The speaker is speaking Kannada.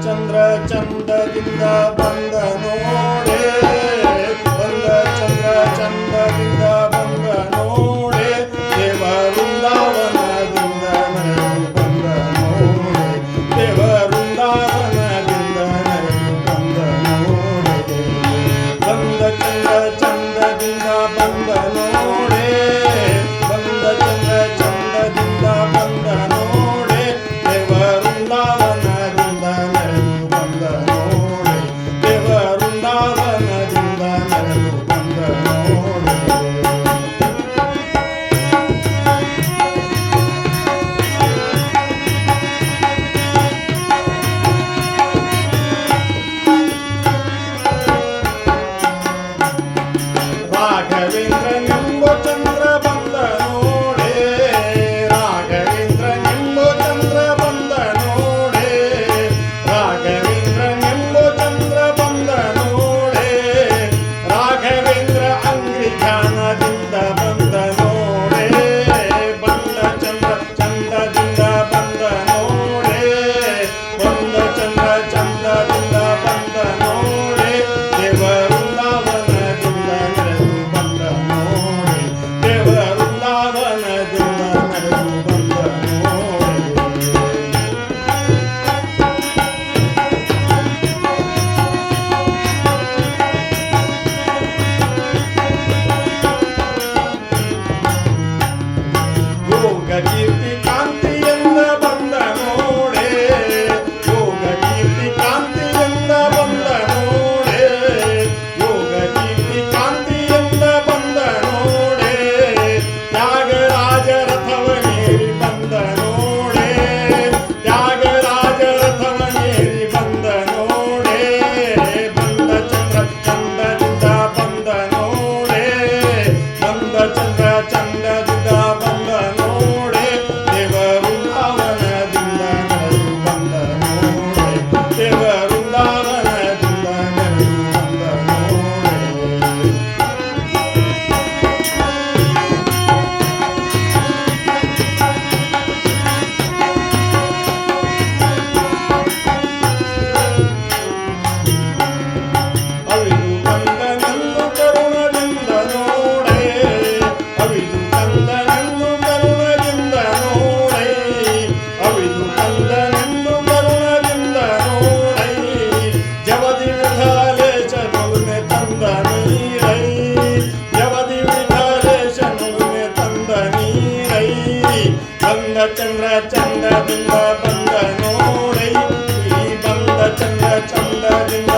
ಚಂದ್ರ ಚಂದದಿಂದ ಬಂದನು. ಚಂದ್ರ ಚಂದ್ರದಿಂದ ಬಂದ ನೋಡೈ ಈ ಬಂದ ಚಂದ್ರ ಚಂದ್ರದಿಂದ